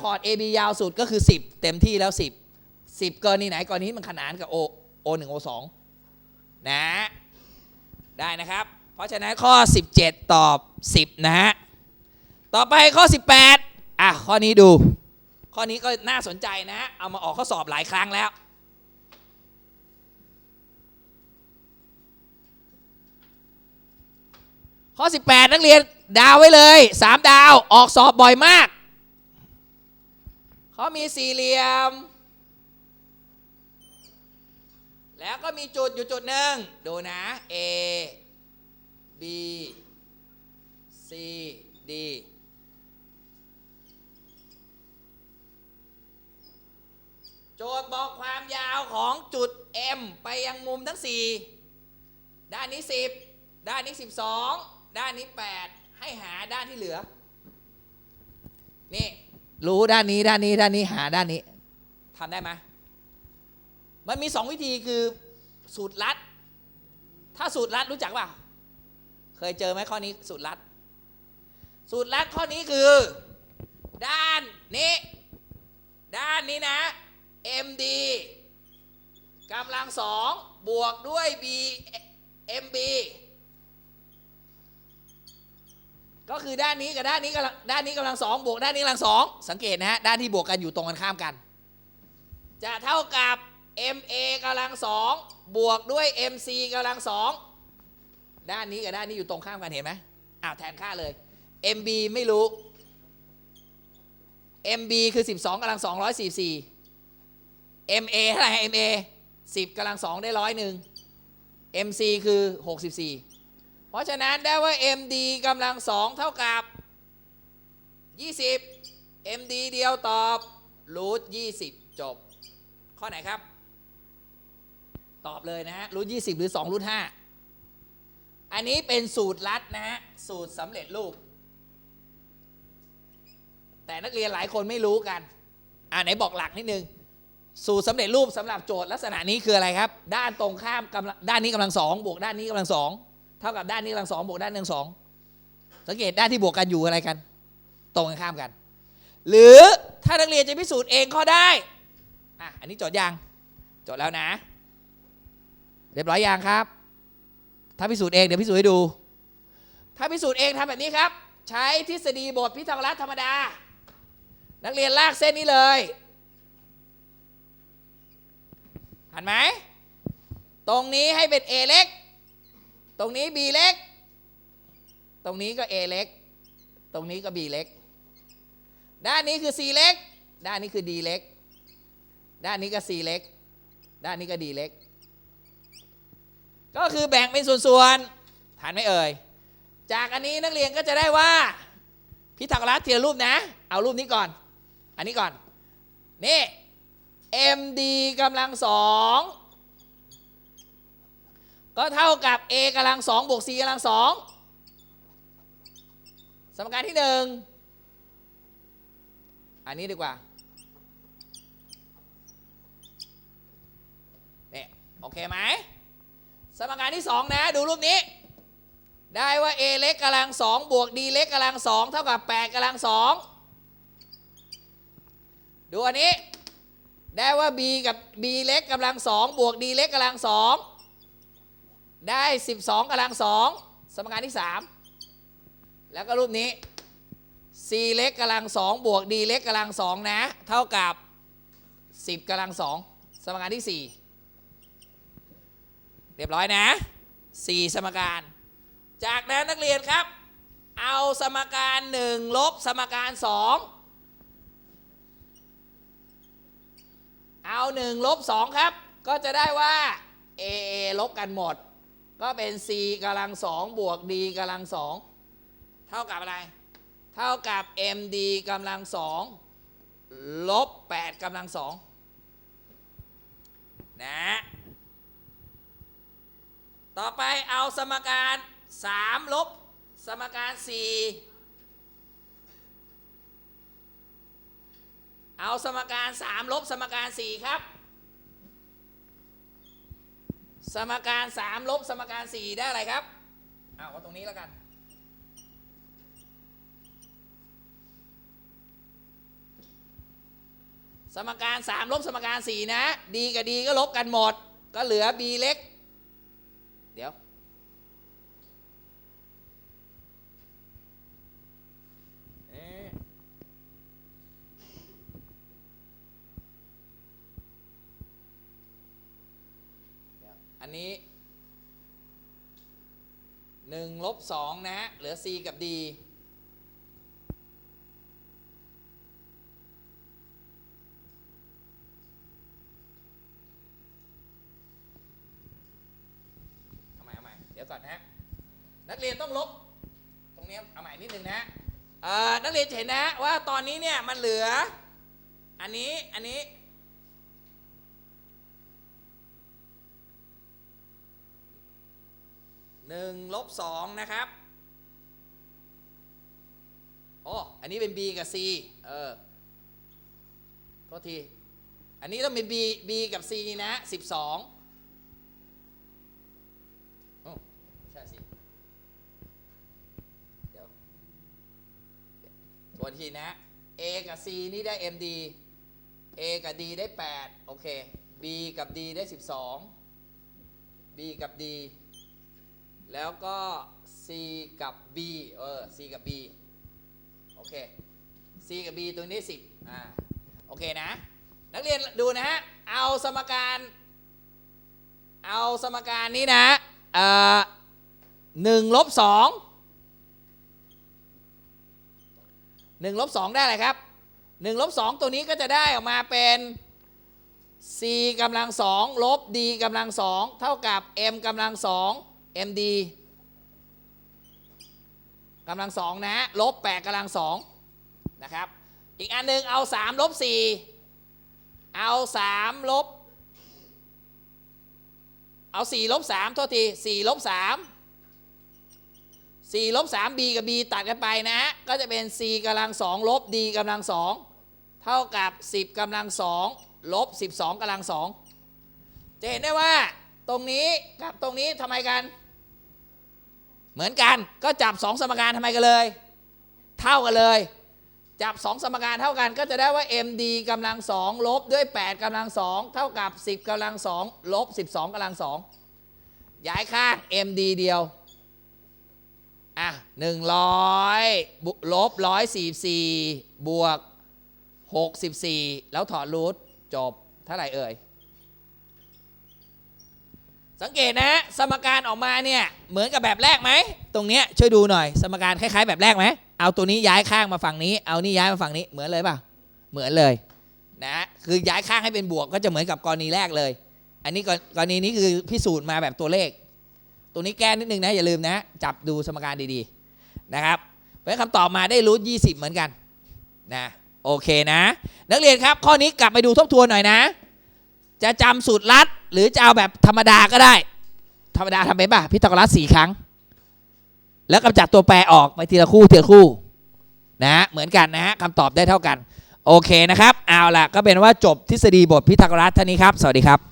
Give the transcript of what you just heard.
คอร์ด AB ยาวสุดก็คือ 10 เต็มที่แล้ว 10 10กรณีไหนกรณีที่มันขนานกับ O O1 O2 นะ ได้นะครับ เพราะฉะนั้นข้อ 17 ตอบ 10 นะฮะ ต่อไปข้อ 18 อะ ข้อนี้ดู ข้อนี้ก็น่าสนใจนะฮะเอามาออกข้อสอบหลายครั้งแล้วข้อ 18 นักเรียนดาวไว้เลย 3 ดาวออกสอบบ่อยมาก เขามีสี่เหลี่ยม แล้วก็มีจุดอยู่จุดหนึ่งดูนะ A B C D โจทย์บอกความยาวของจุด M ไปยังมุมทั้ง 4 ด้านนี้ 10 ด้านนี้ 12 ด้านนี้ 8 ให้หาด้านที่เหลือ นี่ รู้ด้านนี้ด้านนี้ด้านนี้หาด้านนี้ทำได้ไหมมันมีสองวิธีคือสูตรลัด ถ้าสูตรลัดรู้จักป่ะเคยเจอไหมข้อนี้สูตรลัด สูตรลัดข้อนี้คือ ด้านนี้ ด้านนี้นะ MD กำลังสองบวกด้วย B MB ก็คือด้านนี้กับด้านนี้กำลังด้านนี้กำลังสองบวกด้านนี้กำลังสองสังเกตนะฮะด้านที่บวกกันอยู่ตรงกันข้ามกัน จะเท่ากับ MA กำลังสองบวกด้วย MC กำลังสองด้านนี้กับด้านนี้อยู่ตรงข้ามกันเห็นไหมอ้าวแทนค่าเลย MB ไม่รู้ MB คือ 12กำลัง244 MA เท่าไหร่ MA 10กำลัง2ได้ร้อยหนึ่ง MC คือ 64 เพราะฉะนั้นได้ว่า MD กำลังสองเท่ากับ 20 MD เดียวตอบรูท20 จบ ข้อไหนครับ ตอบเลยนะฮะรูท20 หรือ2รูท5อันนี้เป็นสูตรลัดนะฮะ สูตรสำเร็จรูป แต่นักเรียนหลายคนไม่รู้กัน อ่าไหนบอกหลักนิดนึง สูตรสำเร็จรูปสำหรับโจทย์ลักษณะนี้คืออะไรครับ ด้านตรงข้ามกำลังด้านนี้กำลังสองบวกด้านนี้กำลังสอง เท่ากับด้านนี้กำลังสองบวกด้านหนี้กำลังสองสังเกตด้านที่บวกกันอยู่อะไรกัน ตรงกันข้ามกัน หรือถ้านักเรียนจะพิสูจน์เองก็ได้อะอันนี้จทย์ยังจทย์แล้วนะ เรียบร้อยยังครับ ถ้าพิสูจน์เองเดี๋ยวพิสูจน์ให้ดู ถ้าพิสูจน์เองทำแบบนี้ครับ ใช้ทฤษฎีบทพิทากรัฐธรรมดา นักเรียนลากเส้นนี้เลยห็นไหมตรงนี้ให้เป็น A เล็ก ตรงนี้ B เล็ก ตรงนี้ก็ A เล็ก ตรงนี้ก็ B เล็ก ด้านนี้คือ C เล็ก ด้านนี้คือ D เล็ก ด้านนี้ก็ C เล็ก ด้านนี้ก็ D เล็ก ก็คือแบ่งเป็นส่วนๆฐานไม่เอ่ย จากอันนี้นักเรียนก็จะได้ว่าพิทากรัสทีละรูปนะ เอารูปนี้ก่อน อันนี้ก่อน นี่ MD กำลังสอง ก็เท่ากับ A กำลังสองบวก C กำลังสองสมการที่หนึ่งอันนี้ดีกว่าเนี่ยโอเคไหมสมการที่สองนะ ดูรูปนี้ ได้ว่า a เล็กกำลังสองบวก d เล็กกำลังสองเท่ากับ8กำลังสองดูอันนี้ ได้ว่า b กับ b เล็กกำลังสองบวก d เล็กกำลังสอง ได้ 12กำลังสองสมการที่ 3 แล้วก็รูปนี้ c เล็กกำลังสองบวก d เล็กกำลังสองนะ เท่ากับ 10กำลังสองสมการที่ 4 เรียบร้อยนะ 4 สมการ จากนั้นนักเรียนครับ เอาสมการ 1 ลบสมการ 2 เอา 1 ลบ 2 ครับ ก็จะได้ว่า a ลบกันหมด ก็เป็น c กำลัง2บวก d กำลัง2เท่ากับอะไร เท่ากับ md กำลัง2ลบ8กำลัง2นะ ต่อไปเอาสมการ3ลบสมการ4เอาสมการ3ลบสมการ4ครับ สมการ3ลบสมการ4ได้อะไรครับเอาเอาตรงนี้แล้วกัน สมการ3ลบสมการ4นะ ดีกับดีก็ลบกันหมด ก็เหลือ b เล็ก เดี๋ยว เอ๊ะเดี๋ยวอันนี้ 1ลบ2นะฮะเหลือ c กับ d เอาใหม่เอาใหม่เดี๋ยวก่อนนะ นักเรียนต้องลบ ตรงนี้เอาใหม่นิดนึงนะเออนักเรียนเห็นนะว่าตอนนี้เนี่ยมันเหลือ อันนี้ อันนี้ หนึ่งลบสองนะครับโอ้อันนี้เป็น b กับ c เออโทษที อันนี้ต้องเป็น b b กับ c นะสิบสองโอ้ใช่สิเดี๋ยวทวนทีนะ a กับ c นี่ได้ md a กับ d ได้ 8 โอเค b กับ d ได้ 12 b กับ d แล้วก็ c กับ b เออ c กับ b โอเค c กับ b ตัวนี้ 10อ่าโอเคนะ นักเรียนดูนะฮะ เอาสมการ เอาสมการนี้นะเอ่อหนึ่งลบสองหนึ่งลบสองได้อะไรครับหนึ่งลบสองตัวนี้ก็จะได้ออกมาเป็น c กำลังสองลบ d กำลังสองเท่ากับ m กำลังสอง md กำลังสองนะลบแปดกำลังสองนะครับ อีกอันหนึ่งเอาสามลบสี่เอาสามลบเอาสี่ลบสามโทษทีสี่ลบสามสี่ลบสาม b กับ b ตัดกันไปนะฮะ ก็จะเป็น c กำลังสองลบ d กำลังสองเท่ากับ 10กำลังสองลบ 12กำลังสองจะเห็นได้ว่า ตรงนี้กับตรงนี้ทำไมกัน เหมือนกันก็จับ2สมการทำไมกันเลย เท่ากันเลย จับ2สมการเท่ากันก็จะได้ว่า md กำลังสองลบด้วย 8กำลังสองเท่ากับ 10กำลังสองลบ 12กำลังสองย้ายข้าง md เดียวอะ100บุลบ144บวก 64 แล้วถอดรูทจบเท่าไหร่เอ่ย สังเกตนะ สมการออกมาเนี่ยเหมือนกับแบบแรกไหม ตรงเนี้ยช่วยดูหน่อย สมการคล้ายๆแบบแรกไหมเอาตัวนี้ย้ายข้างมาฝั่งนี้ เอานี่ย้ายมาฝั่งนี้เหมือนเลยป่ะเหมือนเลยนะคือย้ายข้างให้เป็นบวกก็จะเหมือนกับกรณีแรกเลย อันนี้กรณีนี้คือพิสูจน์มาแบบตัวเลข ตัวนี้แก้นิดนึงนะอย่าลืมนะ จับดูสมการดีๆนะครับเพราะฉะนั้นคำตอบมาได้รูท20เหมือนกันนะโอเคนะ นักเรียนครับข้อนี้กลับไปดูทบทวนหน่อยนะ จะจำสูตรลัด หรือจะเอาแบบธรรมดาก็ได้ ธรรมดาทำไปป่ะพิทากรัสสี่ครั้ง แล้วกำจัดตัวแปรออกไปทีละคู่ทีละคู่นะเหมือนกันนะฮะคำตอบได้เท่ากัน โอเคนะครับ เอาล่ะก็เป็นว่าจบทฤษฎีบทพิทากรัสท่านี้ครับ สวัสดีครับ